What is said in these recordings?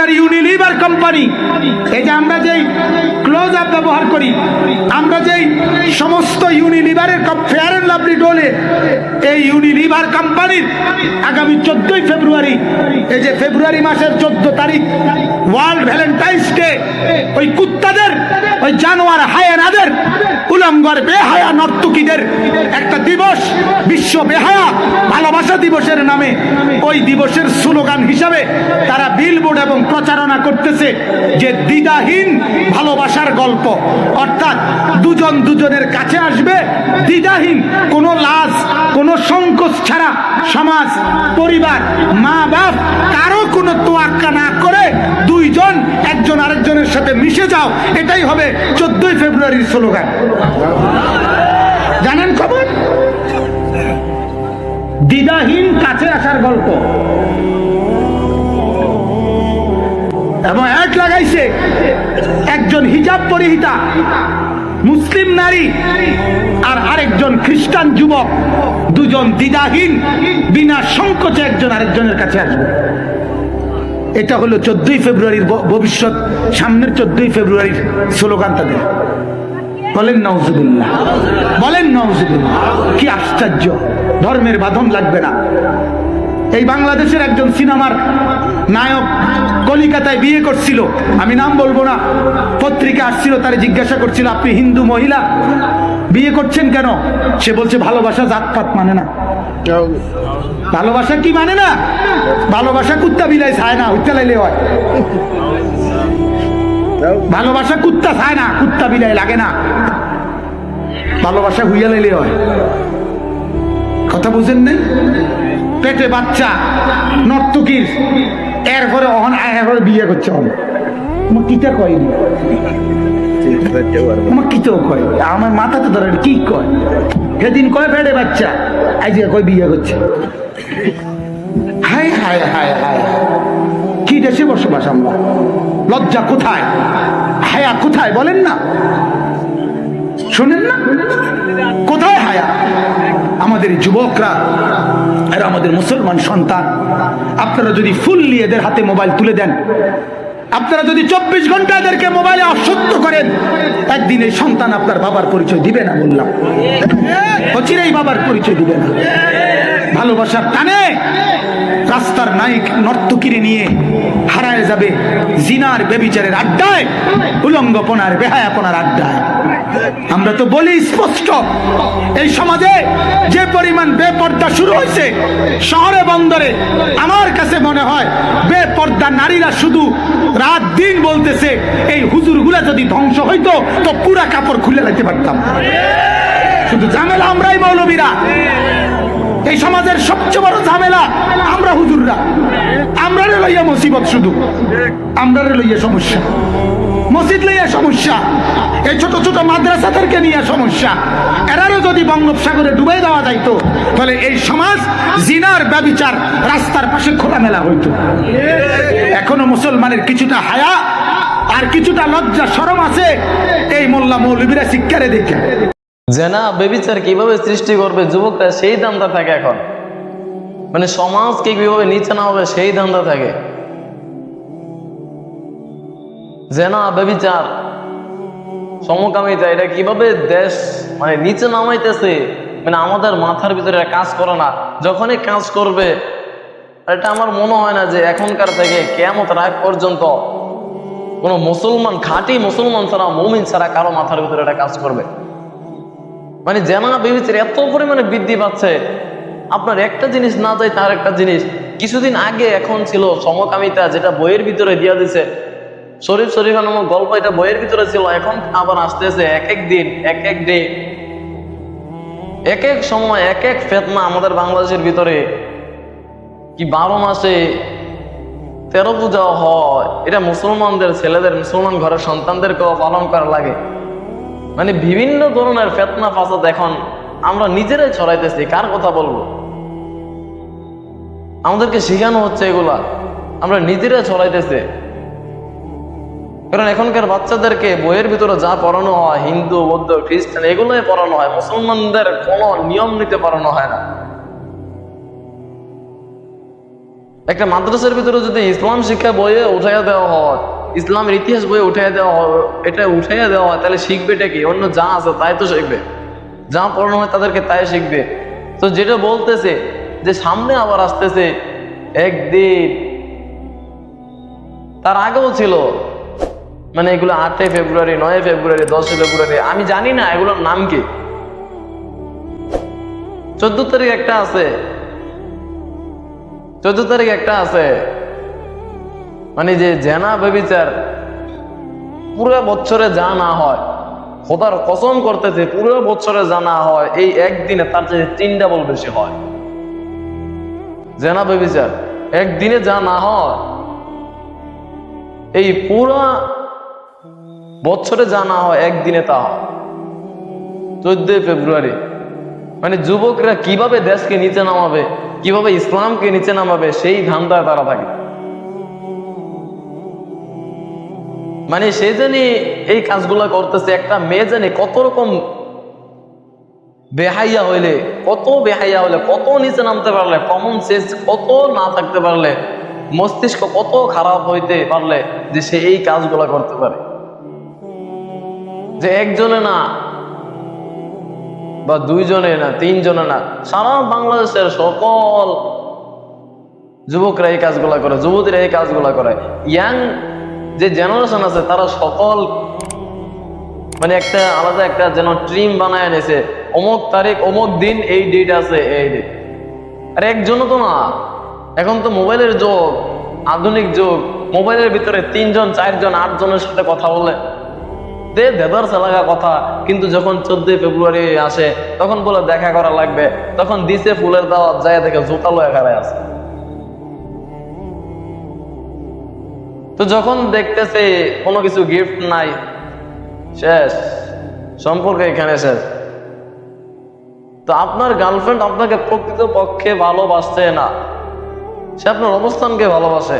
আপনার Unilever company এই যে আমরা যেই ক্লোজ আপ ব্যবহার করি, আমরা যেই সমস্ত ইউনিলিভারের ফেয়ার অ্যান্ড লাভলি ডোলে এই ইউনিলিভার কোম্পানির আগামী চোদ্দই ফেব্রুয়ারি, এই যে ফেব্রুয়ারি মাসের চোদ্দ তারিখ ওয়ার্ল্ড ভ্যালেন্টাইন্স ডে ওই কুত্তাদের, ওই জানোয়ার হায়ানাদের, উলঙ্গর বেহায়া নর্তকীদের একটা দিবস, বিশ্ব বেহায়া ভালোবাসা দিবসের নামে ওই দিবসের স্লোগান হিসাবে তারা বিলবোর্ড এবং প্রচারণা করতেছে যে দ্বিধাহীন ভালোবাসার গল্প। অর্থাৎ দুজন দুজনের কাছে আসবে, দ্বিধাহীন, কোনো লাজ, কোনো সংকোচ ছাড়া সমাজ, পরিবার, মা বাপ, কারও কোনো তোয়াক্কা না করে দুইজন, একজন আরেকজনের সাথে মিশে যাও। এটাই হবে চোদ্দই ফেব্রুয়ারির স্লোগান। জানেন খবর? দ্বিধাহীন কাছে আসার গল্প। এবং এক লাগাইছে একজন হিজাব পরিহিতা, মুসলিম নারী আর আরেকজন খ্রিস্টান যুবক। দুজন দ্বিধাহীন, বিনা সংকোচে একজন আরেকজনের কাছে আসবে। এটা হলো চোদ্দই ফেব্রুয়ারির ভবিষ্যৎ, সামনের চোদ্দই ফেব্রুয়ারির স্লোগান তাদের। বলেন নওজুবিল্লাহ বলেন নওজুবিল্লাহ কি আশ্চর্য। ধর্মের বাঁধন লাগবে না। এই বাংলাদেশের একজন সিনেমার নায়ক কলিকাতায় বিয়ে করছিল। আমি নাম বলব না, পত্রিকা আসছিল, তারে জিজ্ঞাসা করছিল, আপনি হিন্দু মহিলা? বিয়ে করছেন কেন? সে বলছে, ভালোবাসা জাতপাত মানে না। ভালোবাসা কি মানে না? ভালোবাসা কুত্তা বিলাই ছায় না উত্তা লাইলে হয়। ভালোবাসা কুত্তা খায় না, কুত্তা বিলাই লাগে না। ভালোবাসা হুইয়া লাইলে হয়। কথা বুঝেন নাই পেটে বাচ্চা, নর্তকীর। এরপরে অহন, এরপরে বিয়ে করছে অহন। আমার কিটা কয়নি আমার কিতেও কয়। আমার মাথাতে ধরে কি কয়? সেদিন কয় পেটে বাচ্চা, আজকে কয় বিয়ে করছে? হায় হায় হায় হায়। কি দেশে বসবাস আমরা? লজ্জা কোথায়? হায়া কোথায়? বলেন না। শোনেন না? কোথায় হায়া? আমাদের যুবকরা আর আমাদের মুসলমান সন্তান। আপনারা যদি ফুললি এদের হাতে মোবাইল তুলে দেন, আপনারা যদি চব্বিশ ঘণ্টা এদেরকে মোবাইলে অসত্য করেন, একদিন এই সন্তান আপনার বাবার পরিচয় দিবে না বললাম। অচিরেই বাবার পরিচয় দিবে না। ভালোবাসার টানে রাস্তার নায়িক নর্তকিরে নিয়ে হারায় যাবে জিনার বেবিচারের আড্ডায়, উলঙ্গপনার, বেহায়াপনার আড্ডায়। আমরা তো বলি স্পষ্ট, এই সমাজে যে পরিমাণ বেপর্দা শুরু হয়েছে, শহরে বন্দরে, আমার কাছে মনে হয় বেপর্দা নারীরা শুধু রাত দিন বলতেছে, এই হুজুরগুলা যদি ধ্বংস হইতো, তো পুরা কাপড় খুলে রাখতে পারতাম। শুধু ঝামেলা আমরাই মৌলবীরা। এই সমাজের সবচেয়ে বড় ঝামেলা আমরা হুজুররা। আমরা রে লইয়া মুসিবত শুধু। আমরা রে লইয়া সমস্যা। মসজিদ লইয়া সমস্যা। এই ছোট ছোট মাদ্রাসাদেরকে নিয়ে সমস্যা। এরারও যদি বঙ্গোপসাগরে ডুবাই দেওয়া যাইত, তাহলে এই সমাজ জিনার ব্যবিচার রাস্তার পাশে খোলামেলা হইতো। এখনও মুসলমানের কিছুটা হায়া আর কিছুটা লজ্জা সরম আছে, এই মোল্লা মৌলবীরা শিক্ষারে দেখে। জেনা বেবিচার কীভাবে সৃষ্টি করবে যুবকরা সেই দান্দা থাকে এখন। মানে সমাজকে কীভাবে নিচে না হবে সেই দান্দা থাকে। জেনা বেবিচার সমকামিতা এটা কীভাবে দেশ মানে নিচে নামাইতেছে? মানে আমাদের মাথার ভিতরে কাজ করে না। যখনই কাজ করবে, এটা আমার মনে হয় না যে এখনকার থেকে কেমন রাগ পর্যন্ত কোনো মুসলমান, খাঁটি মুসলমান ছাড়া, মমিন ছাড়া কারও মাথার ভিতরে এটা কাজ করবে। মানে জেনা বেবিচার এত পরিমাণে বৃদ্ধি পাচ্ছে। আপনার একটা জিনিস না যায়, তার একটা জিনিস। কিছুদিন আগে এখন ছিল সমকামিতা, যেটা বইয়ের ভিতরে দিয়া দিছে শরীফ শরীফ নামক গল্প এটা বইয়ের ভিতরে ছিল, এখন আবার আসতেছে এক এক দিন, এক এক ডে। এক এক সময়, এক এক ফেতনা আমাদের বাংলাদেশের ভিতরে। কি বারো মাসে তেরো পূজা হয়, এটা মুসলমানদের ছেলেদের, মুসলমান ঘরের সন্তানদেরকেও পালন করা লাগে। মানে বিভিন্ন ধরনের ফেতনা, ফাসাদ এখন আমরা নিজেরাই ছড়াইতেছি, কার কথা বলব? আমাদেরকে শেখানো হচ্ছে এগুলা, আমরা নিজেরাই ছড়াইতেছে। কারণ এখনকার বাচ্চাদেরকে বইয়ের ভিতরে যা পড়ানো হয়, হিন্দু, বৌদ্ধ, খ্রিস্টান, এগুলোই পড়ানো হয়। মুসলমানদের কোনো নিয়ম নিতে পড়ানো হয় না। একটা মাদ্রাসার ভিতরে যদি ইসলাম শিক্ষা বইয়ে উঠাইয়া দেওয়া হয়, ইসলামের ইতিহাস বইয়ে উঠাইয়া দেওয়া হয়, এটা উঠাইয়া দেওয়া হয়, তাহলে শিখবেটা কি? অন্য যা আছে তাই তো শিখবে। যা পড়ানো হয় তাদেরকে তাই শিখবে। তো যেটা বলতেছে যে সামনে আবার আসতেছে, একদিন, তার আগেও ছিল মানে এগুলো আটই ফেব্রুয়ারি, নয় ফেব্রুয়ারি দশই ফেব্রুয়ারি, আমি জানি না এগুলোর নাম কি। চোদ্দ তারিখ একটা আছে। চোদ্দ তারিখ একটা আছে। মানে যে জেনা বেবিচার পুরো বছরে যা না হয়, খোদার কসম করতেছে, পুরো বছরে যা না হয়, এই একদিনে তার চেয়ে তিন ডাবল বেশি হয়। জেনা বেবিচার একদিনে যা না হয়, এই পুরা বছরে যা না হয়, একদিনে তা হয়। চোদ্দই ফেব্রুয়ারি। মানে যুবকরা কীভাবে দেশকে নিচে নামাবে, কীভাবে ইসলামকে নিচে নামাবে, সেই ধান্দায় তারা থাকে। মানে সে জানি এই কাজগুলো করতেছে, একটা মেয়ে জানি কত রকম বেহাইয়া হইলে, কত বেহাইয়া হইলে, কত নিচে নামতে পারলে কমন সেন্স কত না থাকতে পারলে, মস্তিষ্ক কত খারাপ হইতে পারলে যে সে এই কাজগুলো করতে পারে। যে একজনে না, বা দুইজনে না, তিনজনে না, সারা বাংলাদেশের সকল যুবকরা এই কাজগুলা করে, যুবতীরা এই কাজগুলা করে। ইয়াং যে জেনারেশন আছে, তারা সকল মানে একটা আলাদা একটা যেন ট্রিম বানায় এনেছে। অমুক তারিখ, অমুক দিন এই ডেট আছে, এই ডেট আর একজনও তো না। এখন তো মোবাইলের যুগ, আধুনিক যুগ। মোবাইলের ভিতরে তিনজন, চারজন, আটজনের সাথে কথা বলে। দে দেদার লাগা কথা। কিন্তু যখন চোদ্দই ফেব্রুয়ারি আসে, তখন বলে দেখা করা লাগবে। তখন দিছে ফুলের দাওয়াত, যায় দেখে জুতা লয়ে খারায় আছে। তো যখন দেখতেছে কোনো কিছু গিফট নাই, শেষ, সম্পর্ক এখানে শেষ। তো আপনার গার্লফ্রেন্ড আপনাকে প্রকৃত পক্ষে ভালোবাসছে না। সে আপনার অবস্থানকে ভালোবাসে।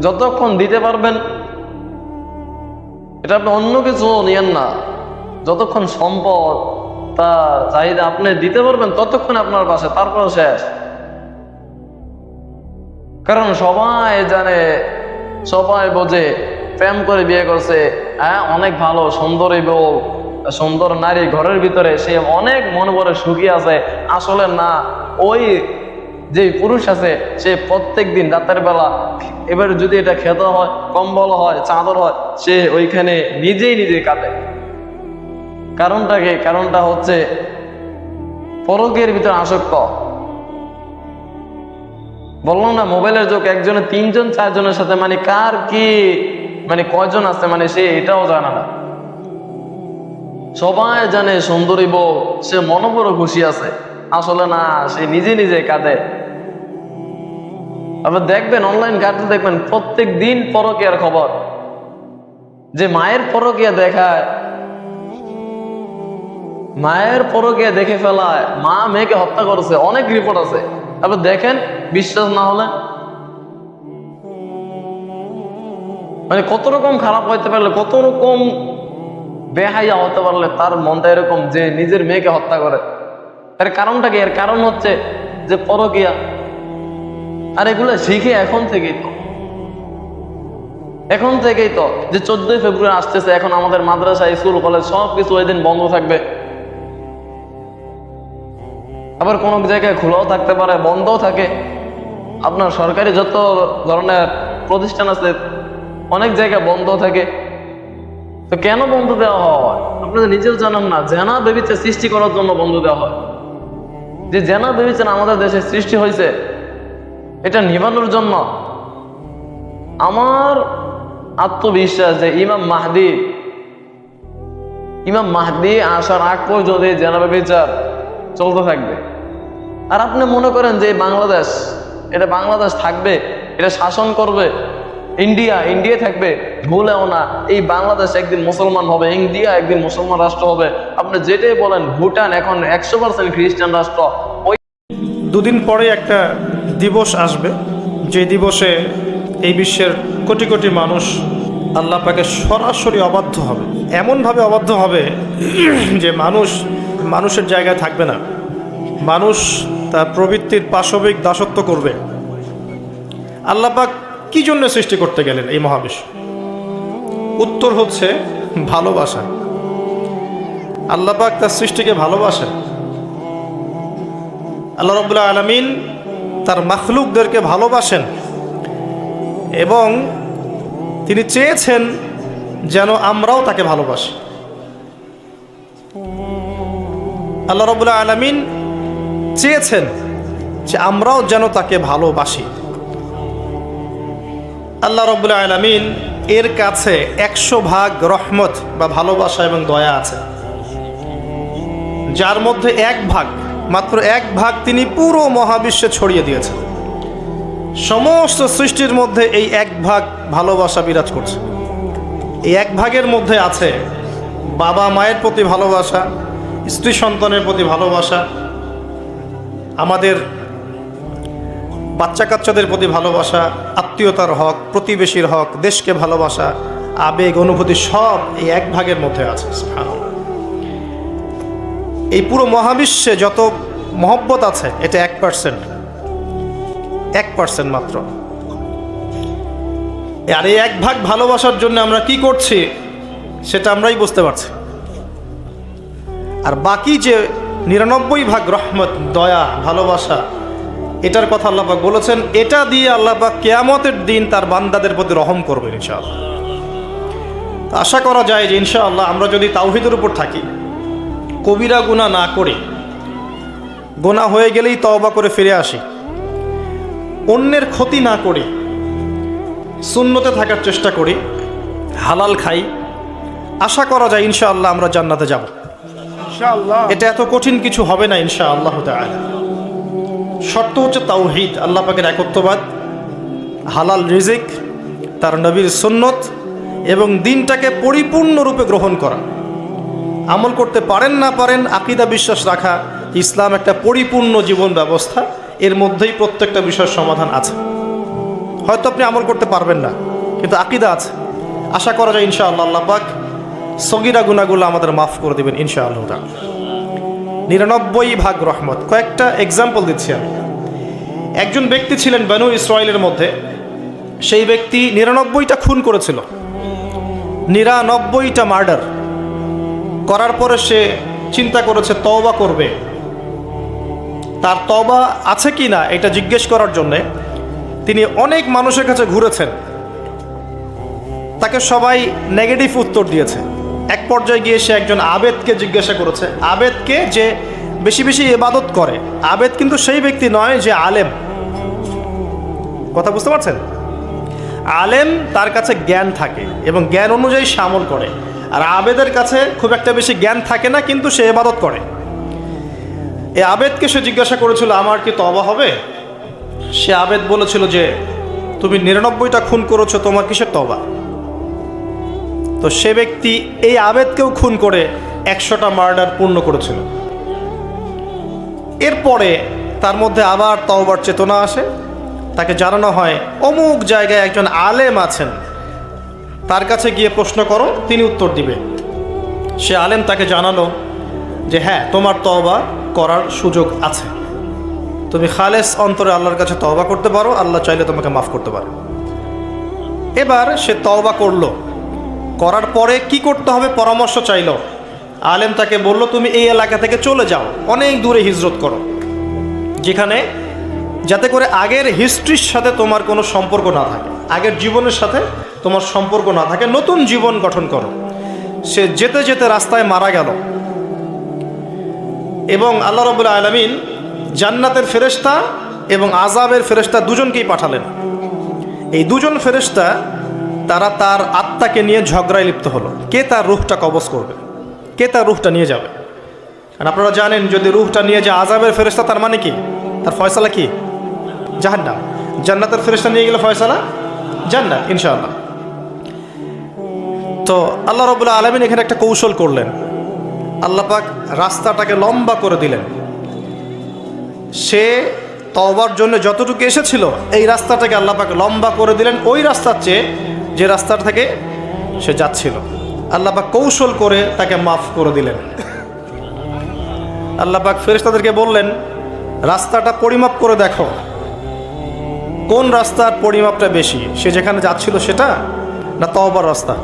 যতক্ষণ দিতে পারবেন এটা আপনি অন্য কিছু নিয়েন না। যতক্ষণ সম্পদ, তার চাহিদা আপনি দিতে পারবেন, ততক্ষণ আপনার পাশে তারপর শেষ। কারণ সবাই জানে, সবাই বোঝে, প্রেম করে বিয়ে করছে হ্যাঁ অনেক ভালো, সুন্দরী বউ, সুন্দর নারী ঘরের ভিতরে, সে অনেক মনে করে সুখী আছে, আসলে না, ওই যে পুরুষ আছে, সে প্রত্যেক দিন রাতের বেলা এবার যদি এটা খেতে হয়, কম্বল হয়, চাদর হয়, সে ওইখানে নিজেই নিজে কাঁদে। কারণটা কি? কারণটা হচ্ছে পরকের ভিতরে আসক্ত। বললাম না, মোবাইলের যোগ একজনে, তিনজন, চারজনের সাথে মানে কার কি মানে কয়জন আছে মানে সে এটাও জানে না। সবাই জানে সুন্দরী বউ, সে মনে বড় খুশি আছে। আসলে না, সে নিজে নিজে কাঁদে। আপনি দেখবেন অনলাইন ঘাটতে দেখবেন প্রত্যেক দিন পরকিয়ার খবর। যে মায়ের পরকিয়া দেখায়, মায়ের পরকিয়া দেখে ফেলায়, মা মেয়েকে হত্যা করেছে, অনেক রিপোর্ট আছে। আপনি দেখেন, বিশ্বাস না হলে। মানে কত রকম খারাপ হইতে পারলে, কত রকম বেহাইয়া হতে পারলে তার মনটা এরকম যে নিজের মেয়েকে হত্যা করে। এর কারণটা কি? এর কারণ হচ্ছে যে পরকিয়া আর এগুলো শিখে এখন থেকেই তো। এখন থেকেই তো, যে চোদ্দই ফেব্রুয়ারি আসতেছে, এখন আমাদের মাদ্রাসা, স্কুল, কলেজ সব কিছু ওই দিন বন্ধ থাকবে। আবার কোনো জায়গায় খোলাও থাকতে পারে, বন্ধও থাকে। আপনার সরকারি যত ধরনের প্রতিষ্ঠান আছে, অনেক জায়গায় বন্ধ থাকে। তো কেন বন্ধ দেওয়া হয়? আপনারা নিজেও জানেন না, জেনা বেবিচে সৃষ্টি করার জন্য বন্ধ দেওয়া হয়। যে জেনা বেবিচার আমাদের দেশে সৃষ্টি হয়েছে এটা নিবানোর জন্য। আমার আত্মবিশ্বাস যে ইমাম মাহদি ইমাম মাহদি আসার আগ পর্যন্ত এই জেনাবে বিচার চলতে থাকবে। আর আপনি মনে করেন যে বাংলাদেশ, এটা বাংলাদেশ থাকবে, এটা শাসন করবে, ইন্ডিয়া ইন্ডিয়া থাকবে, ভুলেও না, এই বাংলাদেশ একদিন মুসলমান হবে, ইন্ডিয়া একদিন মুসলমান রাষ্ট্র হবে। আপনি যেটাই বলেন, ভুটান এখন একশো পার্সেন্ট খ্রিস্টান রাষ্ট্র। ওই দুদিন পরে একটা দিবস আসবে। যে দিবসে এই বিশ্বের কোটি কোটি মানুষ আল্লাহ পাকে সরাসরি অবাধ্য হবে। এমনভাবে অবাধ্য হবে যে মানুষ মানুষের জায়গায় থাকবে না। মানুষ তার প্রবৃত্তির পাশবিক দাসত্ব করবে। আল্লাপাক কি জন্য সৃষ্টি করতে গেলেন এই মহাবিশ্ব? উত্তর হচ্ছে ভালোবাসা। আল্লাপাক তার সৃষ্টিকে ভালোবাসেন। আল্লাহ রবুল্লাহ আলমিন তার মাখলুকদেরকে ভালোবাসেন এবং তিনি চেয়েছেন যেন আমরাও তাকে ভালোবাসি। আল্লাহ রবুল্লাহ আলমিন চেয়েছেন যে আমরাও যেন তাকে ভালোবাসি। আল্লাহ রবুল্লাহ আলমিন এর কাছে একশো ভাগ রহমত বা ভালোবাসা এবং দয়া আছে। যার মধ্যে এক ভাগ মাত্র এক ভাগ তিনি পুরো মহাবিশ্বে ছড়িয়ে দিয়েছেন সমস্ত সৃষ্টির মধ্যে এই এক ভাগ ভালোবাসা বিরাজ করছে এই এক ভাগের মধ্যে আছে বাবা মায়ের প্রতি ভালোবাসা, স্ত্রী সন্তানের প্রতি ভালোবাসা, আমাদের বাচ্চা কাচ্চাদের প্রতি ভালোবাসা, আত্মীয়তার হক, প্রতিবেশীর হক, দেশকে ভালোবাসা, আবেগ, অনুভূতি সব এই এক ভাগের মধ্যে আছে। এই পুরো মহাবিশ্বে যত মহব্বত আছে, এটা এক পার্সেন্ট এক পার্সেন্ট মাত্র। আর এই এক ভাগ ভালোবাসার জন্য আমরা কি করছি, সেটা আমরাই বুঝতে পারছি। আর বাকি যে নিরানব্বই ভাগ রহমত, দয়া, ভালোবাসা, এটার কথা আল্লাপাক বলেছেন, এটা দিয়ে আল্লাপাক কেয়ামতের দিন তার বান্দাদের প্রতি রহম করবেন ইনশাআল্লাহ। আশা করা যায় যে ইনশাআল্লাহ আমরা যদি তাওহিদের উপর থাকি কবিরা গুণা না করে গোনা হয়ে গেলেই তওবা করে ফিরে আসি। অন্যের ক্ষতি না করে শূন্যতে থাকার চেষ্টা করি হালাল খাই। আশা করা যায় ইনশাআল্লাহ আমরা জান্নাতে যাব। এটা এত কঠিন কিছু হবে না ইনশা আল্লাহ শর্ত হচ্ছে তাওহিদ আল্লাহ পাকের একত্ববাদ হালাল রিজিক তার নবীর সুন্নত এবং দিনটাকে পরিপূর্ণরূপে গ্রহণ করা। আমল করতে পারেন না পারেন, আকিদা বিশ্বাস রাখা ইসলাম একটা পরিপূর্ণ জীবন ব্যবস্থা। এর মধ্যেই প্রত্যেকটা বিষয়ের সমাধান আছে। হয়তো আপনি আমল করতে পারবেন না, কিন্তু আকিদা আছে। আশা করা যায় ইনশা আল্লাহ পাক সগিরা গুনাগুলো আমাদের মাফ করে দেবেন ইনশা আল্লাহ নিরানব্বই ভাগ রহমত। কয়েকটা এক্সাম্পল দিচ্ছি আমি। একজন ব্যক্তি ছিলেন বানু ইসরায়েলের মধ্যে, সেই ব্যক্তি নিরানব্বইটা খুন করেছিল। নিরানব্বইটা মার্ডার করার পরে সে চিন্তা করেছে, তওবা করবে। তার তবা আছে কি না, এটা জিজ্ঞেস করার জন্যে তিনি অনেক মানুষের কাছে ঘুরেছেন। তাকে সবাই নেগেটিভ উত্তর দিয়েছে। এক পর্যায়ে গিয়ে সে একজন আবেদকে জিজ্ঞাসা করেছে, আবেদকে যে বেশি বেশি এবাদত করে, আবেদ কিন্তু সেই ব্যক্তি নয় যে আলেম। কথা বুঝতে পারছেন? আলেম তার কাছে জ্ঞান থাকে এবং জ্ঞান অনুযায়ী সামল করে। আর আবেদের কাছে খুব একটা বেশি জ্ঞান থাকে না, কিন্তু সে এবাদত করে। এই আবেদকে সে জিজ্ঞাসা করেছিল, আমার কি তবা হবে? সে আবেদ বলেছিল যে, তুমি নিরানব্বইটা খুন করেছ, তোমার কিসের তবা তো সে ব্যক্তি এই আবেদকেও খুন করে একশোটা মার্ডার পূর্ণ করেছিল। এরপরে তার মধ্যে আবার তওবার চেতনা আসে। তাকে জানানো হয়, অমুক জায়গায় একজন আলেম আছেন তার কাছে গিয়ে প্রশ্ন করো, তিনি উত্তর দিবে। সে আলেম তাকে জানালো যে হ্যাঁ তোমার তওবা করার সুযোগ আছে। তুমি খালেস অন্তরে আল্লাহর কাছে তওবা করতে পারো, আল্লাহ চাইলে তোমাকে মাফ করতে পারে। এবার সে তওবা করল। করার পরে কি করতে হবে পরামর্শ চাইলো। আলেম তাকে বলল, তুমি এই এলাকা থেকে চলে যাও, অনেক দূরে হিজরত করো, যেখানে যাতে করে আগের হিস্ট্রির সাথে তোমার কোনো সম্পর্ক না থাকে, আগের জীবনের সাথে তোমার সম্পর্ক না থাকে, নতুন জীবন গঠন করো। সে যেতে যেতে রাস্তায় মারা গেল। এবং আল্লাহ রবুল্লা আলমিন জান্নাতের ফেরেস্তা এবং আজাবের ফেরেস্তা দুজনকেই পাঠালেন। এই দুজন ফেরেস্তা তারা তার আত্মাকে নিয়ে ঝগড়ায় লিপ্ত হলো। কে তার রুহটা কবজ করবে? কে তার রুহটা নিয়ে যাবে? আর আপনারা জানেন, যদি রুহটা নিয়ে যায় আজাবের ফেরেস্তা তার মানে কি? তার ফয়সালা কি? জাহান্নাম। জান্নাতের ফেরেস্তা নিয়ে গেলে ফয়সালা জান্নাত, ইনশাআল্লাহ। তো আল্লাহ রবুল্লা আলমিন এখানে একটা কৌশল করলেন। আল্লাহ পাক রাস্তাটাকে লম্বা করে দিলেন। সে তওবার জন্য যতটুকু এসেছিল, এই রাস্তাটাকে আল্লাহ পাক লম্বা করে দিলেন। ওই রাস্তার চেয়ে যে রাস্তার থেকে সে যাচ্ছিল। আল্লাহ পাক কৌশল করে তাকে মাফ করে দিলেন। আল্লাহ পাক ফেরেশতাদেরকে বললেন, রাস্তাটা পরিমাপ করে দেখো। কোন রাস্তার পরিমাপটা বেশি? সে যেখানে যাচ্ছিল সেটা না তওবার রাস্তা?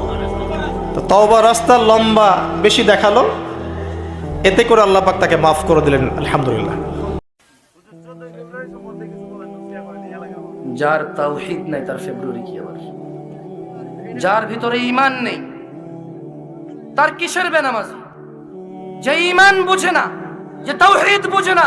তো তওবার রাস্তার লম্বা, বেশি দেখাল। এতে করে আল্লাহ পাক তাকে মাফ করে দিলেন, আলহামদুলিল্লাহ। যার তাওহিদ নাই, তার ফেব্রুয়ারি কি আবার? যার ভিতরে ইমান নেই, তার কিসের বেনামাজি? যে ইমান বুঝে না, যে তাওহিদ বুঝে না,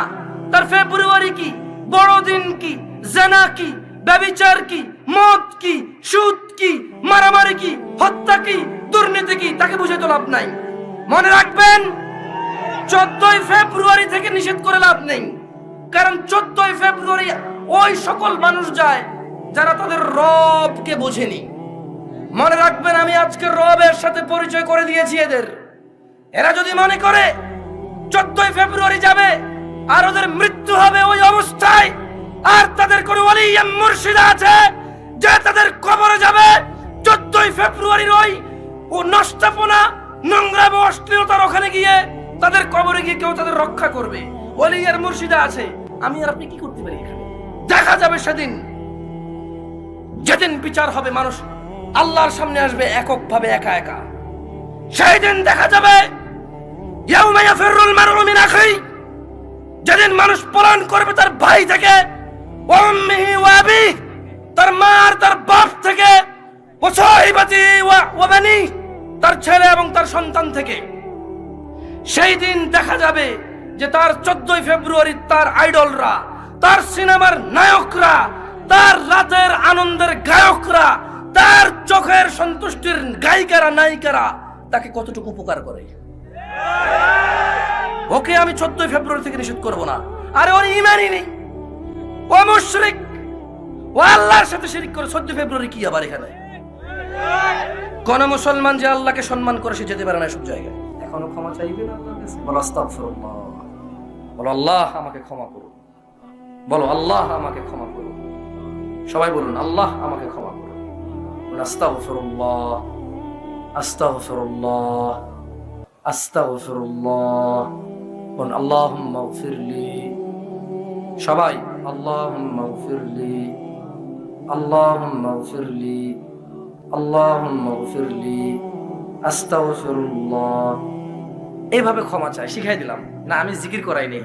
তার ফেব্রুয়ারি কি, বড়দিন কি, জেনা কি? ব্যবিচার কি, মদ কি, সুদ কি, মারামারি কি, হত্যা কি, দুর্নীতি কি, তাকে বুঝে তো লাভ নাই। মনে রাখবেন, চোদ্দই ফেব্রুয়ারি থেকে নিষেধ করে লাভ নেই। কারণ চোদ্দই ফেব্রুয়ারি ওই সকল মানুষ যায় যারা তাদের রবকে বোঝেনি। মনে রাখবেন, আমি আজকে রবের সাথে পরিচয় করে দিয়েছি এদের। এরা যদি মনে করে, চোদ্দই ফেব্রুয়ারি যাবে, আর ওদের মৃত্যু হবে ওই অবস্থায় আর তাদের কোনো মুর্শিদা আছে, যে তাদের কবরে যাবে চোদ্দই ফেব্রুয়ারির ওই ও নষ্টাপনা নোংরা এবং অশ্লীলতার ওখানে গিয়ে তাদের কবরে গিয়ে কেউ তাদের রক্ষা করবে। ওলিয়ার মুর্শিদা আছে। আমি আর আপনি কি করতে পারি দেখা যাবে সেদিন। যেদিন বিচার হবে মানুষ আল্লাহর সামনে আসবে এককভাবে একা একা। সেই দিন দেখা যাবে যেদিন মানুষ পলায়ন করবে তার ভাই থেকে তার মা আর তার বাপ থেকে তার ছেলে এবং তার সন্তান থেকে। সেই দিন দেখা যাবে যে তার চোদ্দই ফেব্রুয়ারি তার আইডলরা, তার সিনেমার নায়করা, তার রাতের আনন্দের গায়করা, তার চোখের সন্তুষ্টির গায়িকারা, নায়িকারা তাকে কতটুকু উপকার করে। ওকে আমি চোদ্দই ফেব্রুয়ারি থেকে নিষেধ করব না। আরে ওর ইমানই নেই। ও মুশরিক, ও আল্লাহর সাথে শিরিক করে। চোদ্দ ফেব্রুয়ারি কি আবার এখানে? কোন মুসলমান যে আল্লাহকে সম্মান করে, সে যেতে পারে না সব জায়গায়। এখনও ক্ষমা চাইবে না আল্লাহর কাছে? বলো, আস্তাগফিরুল্লাহ। বলো, আল্লাহ আমাকে ক্ষমা করুন। বলো, আল্লাহ আমাকে ক্ষমা করুন। সবাই বলুন, আল্লাহ আমাকে ক্ষমা করুন। আস্তাগফিরুল্লাহ আস্তাগফিরুল্লাহ আস্তাগফিরুল্লাহ। বলুন, আল্লাহুম্মা গফিরলি। সবাই আল্লাহুম্মা গফিরলি আল্লাহুম্মা গফিরলি আল্লাহুম্মা গফিরলি আস্তাগফিরুল্লাহ এইভাবে ক্ষমা চাই, শিখাই দিলাম। না, আমি জিকির করাই নেই।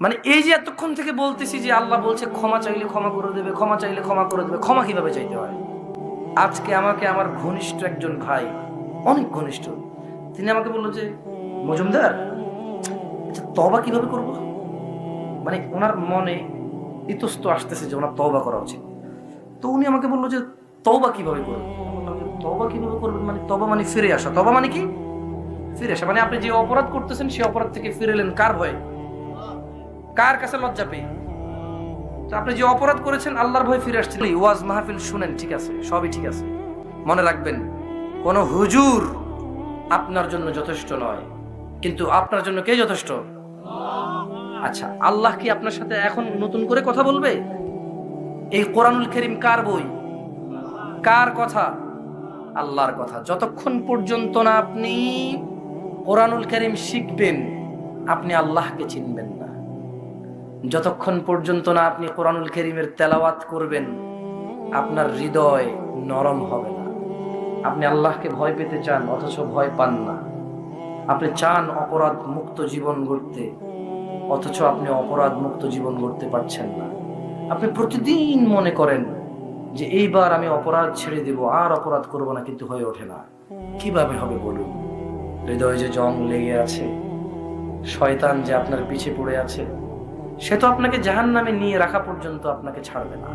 মানে এই যে এতক্ষণ থেকে বলতেছি যে আল্লাহ বলছে ক্ষমা চাইলে ক্ষমা করে দেবে, ক্ষমা চাইলে ক্ষমা করে দেবে, ক্ষমা কীভাবে চাইতে হয়? আজকে আমাকে আমার ঘনিষ্ঠ একজন ভাই, অনেক ঘনিষ্ঠ, তিনি আমাকে বলল যে, মজুমদার আচ্ছা তবা কীভাবে করব? মানে ওনার মনে ইতস্ত আসতেছে যে ওনার তবা করা উচিত। তো উনি আমাকে বলল যে তবা কীভাবে করবেন? তবা কীভাবে করবেন? মানে তবা মানে ফিরে আসা। তবা মানে কি? ফিরে আসা। মানে আপনি যে অপরাধ করতেছেন, সেই অপরাধ থেকে ফিরে এলেন কার ভয়ে? কার কাছে লজ্জা পেয়ে? তো আপনি যে অপরাধ করেছেন, আল্লাহর ভয়ে ফিরে আসছেন। ওয়াজ মাহফিল শুনেন, ঠিক আছে? সবই ঠিক আছে। মনে রাখবেন, কোন হুজুর আপনার জন্য যথেষ্ট নয়। কিন্তু আপনার জন্য কে যথেষ্ট? আচ্ছা আল্লাহ কি আপনার সাথে এখন নতুন করে কথা বলবে? এই কোরআনুল করিম কার বই? কার কথা? আল্লাহর কথা। যতক্ষণ পর্যন্ত না আপনি কোরআনুল করিম শিখবেন, আপনি আল্লাহকে চিনবেন না। যতক্ষণ পর্যন্ত না আপনি কোরআনুল করিমের তেলাওয়াত করবেন, আপনার হৃদয় নরম হবে না। আপনি আল্লাহকে ভয় পেতে চান, অথচ ভয় পান না। আপনি চান অপরাধ মুক্ত জীবন গড়তে। অথচ আপনি অপরাধ মুক্ত জীবন গড়তে পারছেন না। আপনি প্রতিদিন মনে করেন যে এইবার আমি অপরাধ ছেড়ে দেব, আর অপরাধ করব না, কিন্তু হয়ে ওঠে না। কীভাবে হবে বলুন? হৃদয়ে যে জং লেগে আছে, শয়তান যে আপনার পিছে পড়ে আছে, সে তো আপনাকে জাহান নামে নিয়ে রাখা পর্যন্ত আপনাকে ছাড়বে না।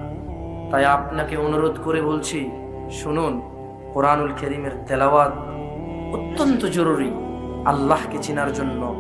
তাই আপনাকে অনুরোধ করে বলছি, শুনুন, কোরআনুল করিমের তেলাওয়াত অত্যন্ত জরুরি, আল্লাহকে চেনার জন্য।